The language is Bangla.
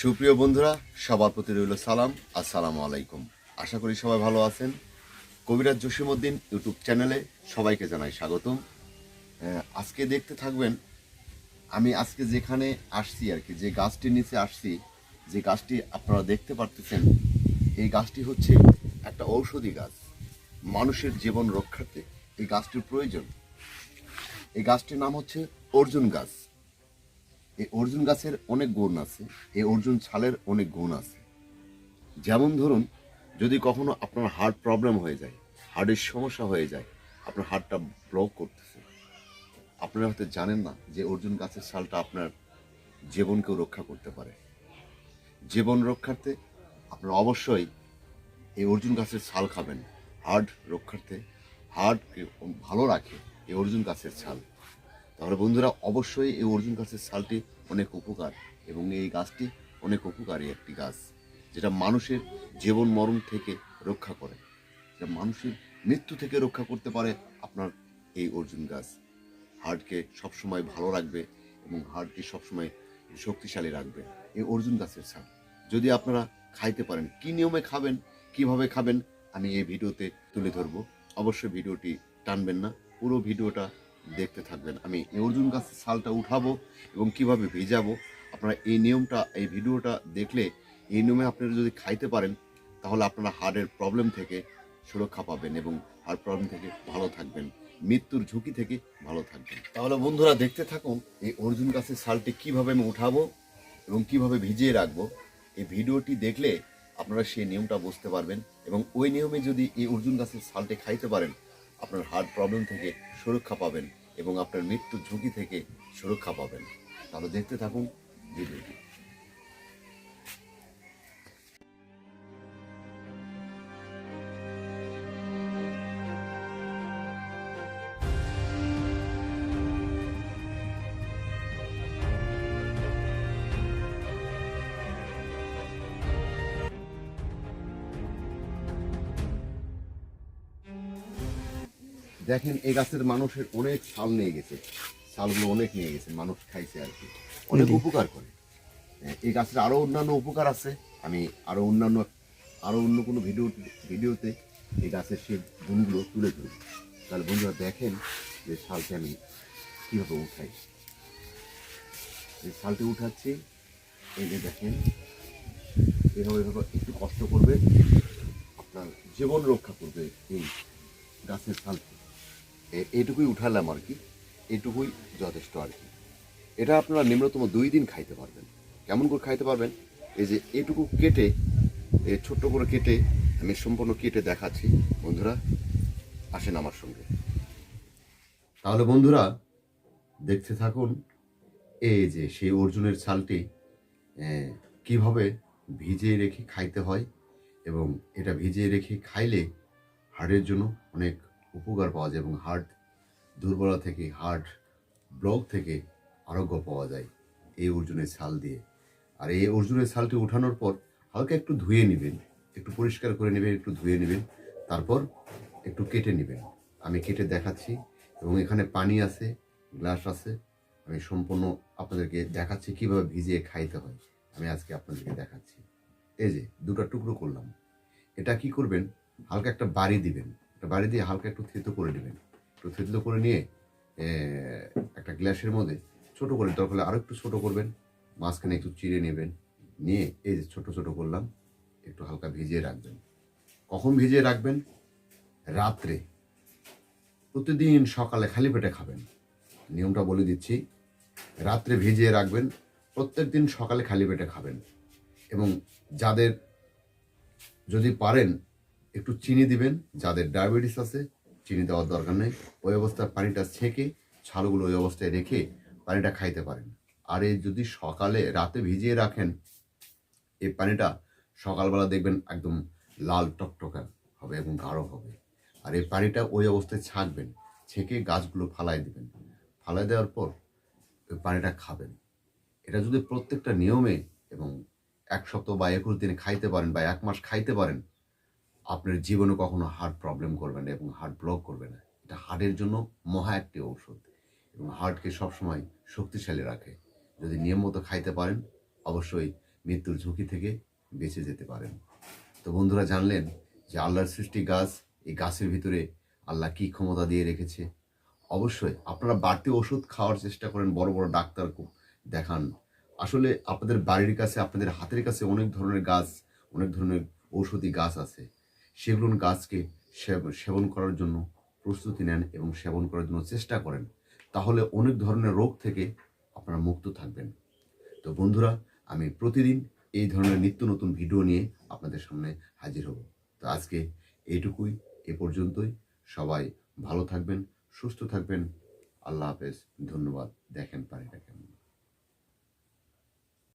সুপ্রিয় বন্ধুরা, সবার প্রতি রইল সালাম, আসসালামু আলাইকুম। আশা করি সবাই ভালো আছেন। কবিরাজ জসিমউদ্দিন ইউটিউব চ্যানেলে সবাইকে জানাই স্বাগতম। আজকে দেখতে থাকবেন, আমি আজকে যেখানে আসছি আর কি, যে গাছটির নিচে আসছি, যে গাছটি আপনারা দেখতে পারতেছেন, এই গাছটি হচ্ছে একটা ঔষধি গাছ। মানুষের জীবন রক্ষার্থে এই গাছটির প্রয়োজন। এই গাছটির নাম হচ্ছে অর্জুন গাছ। এই অর্জুন গাছের অনেক গুণ আছে, এই অর্জুন ছালের অনেক গুণ আছে। যেমন ধরুন, যদি কখনো আপনার হার্ট প্রবলেম হয়ে যায় হার্টের সমস্যা হয়ে যায়, আপনার হার্টটা ব্লক করতেছে। আপনারা হয়তো জানেন না যে অর্জুন গাছের ছালটা আপনার জীবনকেও রক্ষা করতে পারে। জীবন রক্ষার্থে আপনারা অবশ্যই এই অর্জুন গাছের ছাল খাবেন। হার্ট রক্ষার্থে হার্টকে ভালো রাখে এই অর্জুন গাছের ছাল। তাহলে বন্ধুরা, অবশ্যই এই অর্জুন গাছের ছালটি অনেক উপকার এবং এই গাছটি অনেক উপকারী একটি গাছ, যেটা মানুষের জীবন মরণ থেকে রক্ষা করে, যেটা মানুষের মৃত্যু থেকে রক্ষা করতে পারে আপনার এই অর্জুন গাছ। হার্টকে সবসময় ভালো রাখবে এবং হার্টকে সবসময় শক্তিশালী রাখবে এই অর্জুন গাছের ছাল। যদি আপনারা খাইতে পারেন, কি নিয়মে খাবেন, কীভাবে খাবেন, আমি এই ভিডিওতে তুলে ধরবো। অবশ্যই ভিডিওটি টানবেন না, পুরো ভিডিওটা দেখতে থাকবেন। আমি অর্জুন গাছের ছালটা উঠাবো এবং কীভাবে ভেজাবো, আপনারা এই নিয়মটা, এই ভিডিওটা দেখলে এই নিয়মে আপনারা যদি খাইতে পারেন, তাহলে আপনারা হার্টের প্রবলেম থেকে সুরক্ষা পাবেন এবং হার্ট প্রবলেম থেকে ভালো থাকবেন। মৃত্যুর ঝুঁকি থেকে ভালো থাকবেন। তাহলে বন্ধুরা দেখতে থাকুন এই অর্জুন গাছের ছালটি কীভাবে আমি উঠাবো এবং কীভাবে ভিজিয়ে রাখব। এই ভিডিওটি দেখলে আপনারা সেই নিয়মটা বুঝতে পারবেন এবং ওই নিয়মে যদি এই অর্জুন গাছের ছালটি খাইতে পারেন আপনার হার্ট প্রবলেম থেকে সুরক্ষা পাবেন এবং আপনার মৃত্যু ঝুঁকি থেকে সুরক্ষা পাবেন। তাহলে দেখতে থাকুন, ভিডিওটি। দেখেন এই গাছের মানুষের অনেক ছাল নিয়ে গেছে। ছালগুলো অনেক নিয়ে গেছে মানুষ খাইছে আর কি। অনেক উপকার করে। হ্যাঁ, এই গাছের আরও অন্যান্য উপকার আছে। আমি আরও অন্যান্য আরও অন্য কোনো ভিডিও ভিডিওতে এই গাছের সেই গুণগুলো তুলে ধরি। তাহলে বন্ধুরা দেখেন যে শালটি আমি কীভাবে উঠাই। এই শালটি উঠাচ্ছি এই যে দেখেন এভাবে এভাবে একটু কষ্ট করবে আপনার জীবন রক্ষা করবে এই গাছের শালটি এ- এইটুকুই উঠালাম আর কি। এইটুকুই যথেষ্ট আর কি। এটা আপনারা নিম্নতম দুই দিন খাইতে পারবেন। কেমন করে খাইতে পারবেন? এই যে এটুকু কেটে ছোট্ট করে কেটে আমি সম্পূর্ণ কেটে দেখাচ্ছি। বন্ধুরা, আসেন আমার সঙ্গে। তাহলে বন্ধুরা, দেখতে থাকুন, এই যে সেই অর্জুনের ছালটি কীভাবে ভিজিয়ে রেখে খাইতে হয় এবং এটা ভিজিয়ে রেখে খাইলে হাড়ের জন্য অনেক উপকার পাওয়া যায় এবং হার্ট দুর্বলতা থেকে হার্ট ব্লক থেকে আরোগ্য পাওয়া যায় এই অর্জুনের ছাল দিয়ে। আর এই অর্জুনের ছালটি উঠানোর পর হালকা একটু ধুয়ে নেবেন, একটু পরিষ্কার করে নেবেন, একটু ধুয়ে নেবেন, তারপর একটু কেটে নেবেন। আমি কেটে দেখাচ্ছি এবং এখানে পানি আছে, গ্লাস আছে, আমি সম্পূর্ণ আপনাদেরকে দেখাচ্ছি কীভাবে ভিজিয়ে খাইতে হয়। আমি আজকে আপনাদেরকে দেখাচ্ছি। এই যে দুটো টুকরো করলাম। এটা কি করবেন? হালকা একটা বাড়ি দিবেন। একটা বাড়ি দিয়ে হালকা একটু থেতো করে নেবেন। একটু থেতো করে নিয়ে একটা গ্লাসের মধ্যে ছোট করে দরকার হলে আরও একটু ছোট করবেন, মাঝখানে একটু চিড়ে নেবেন, নিয়ে এই যে ছোটো ছোটো করলাম, একটু হালকা ভিজিয়ে রাখবেন। কখন ভিজিয়ে রাখবেন? রাত্রে। প্রতিদিন সকালে খালি পেটে খাবেন। নিয়মটা বলে দিচ্ছি, রাত্রে ভিজিয়ে রাখবেন প্রত্যেক দিন সকালে খালি পেটে খাবেন। এবং যাদের যদি পারেন একটু চিনি দিবেন, যাদের ডায়াবেটিস আছে, চিনি দেওয়ার দরকার নেই। ওই অবস্থায় পানিটা ছেঁকে ছালগুলো ওই অবস্থায় রেখে পানিটা খাইতে পারেন। আর এই যদি সকালে রাতে ভিজিয়ে রাখেন, এই পানিটা সকালবেলা দেখবেন একদম লাল টকটকা হবে এবং গাঢ় হবে। আর এই পানিটা ওই অবস্থায় ছাঁকবেন, ছেঁকে গাছগুলো ফালাই দিবেন। ফালাই দেওয়ার পর ওই পানিটা খাবেন। এটা যদি প্রত্যেকটা নিয়মে এবং এক সপ্তাহ বা একুশ দিনে খাইতে পারেন বা এক মাস খাইতে পারেন আপনার জীবনে কখনো হার্ট প্রবলেম করবে না এবং হার্ট ব্লক করবে না। এটা হার্টের জন্য মহা একটি ঔষধ এবং হার্টকে সবসময় শক্তিশালী রাখে। যদি নিয়ম মতো খাইতে পারেন, অবশ্যই মৃত্যুর ঝুঁকি থেকে বেঁচে যেতে পারেন। তো বন্ধুরা জানলেন যে আল্লাহর সৃষ্টি গাছ, এই গাছের ভিতরে আল্লাহ কি ক্ষমতা দিয়ে রেখেছে। অবশ্যই আপনারা বাড়তি ওষুধ খাওয়ার চেষ্টা করেন, বড় বড় ডাক্তার দেখান। আসলে আপনাদের বাড়ির কাছে, আপনাদের হাতের কাছে অনেক ধরনের গাছ, অনেক ধরনের ঔষধি গাছ আছে। সেগুলো গাছকে সেব- সেবন করার জন্য প্রস্তুতি নেন এবং সেবন করার জন্য চেষ্টা করেন, তাহলে অনেক ধরনের রোগ থেকে আপনারা মুক্ত থাকবেন। তো বন্ধুরা, আমি প্রতিদিন এই ধরনের নিত্য নতুন ভিডিও নিয়ে আপনাদের সামনে হাজির হব। তো আজকে এইটুকুই, এ পর্যন্তই। সবাই ভালো থাকবেন, সুস্থ থাকবেন। আল্লাহ হাফেজ। ধন্যবাদ। দেখেন, পানিটা কেমন।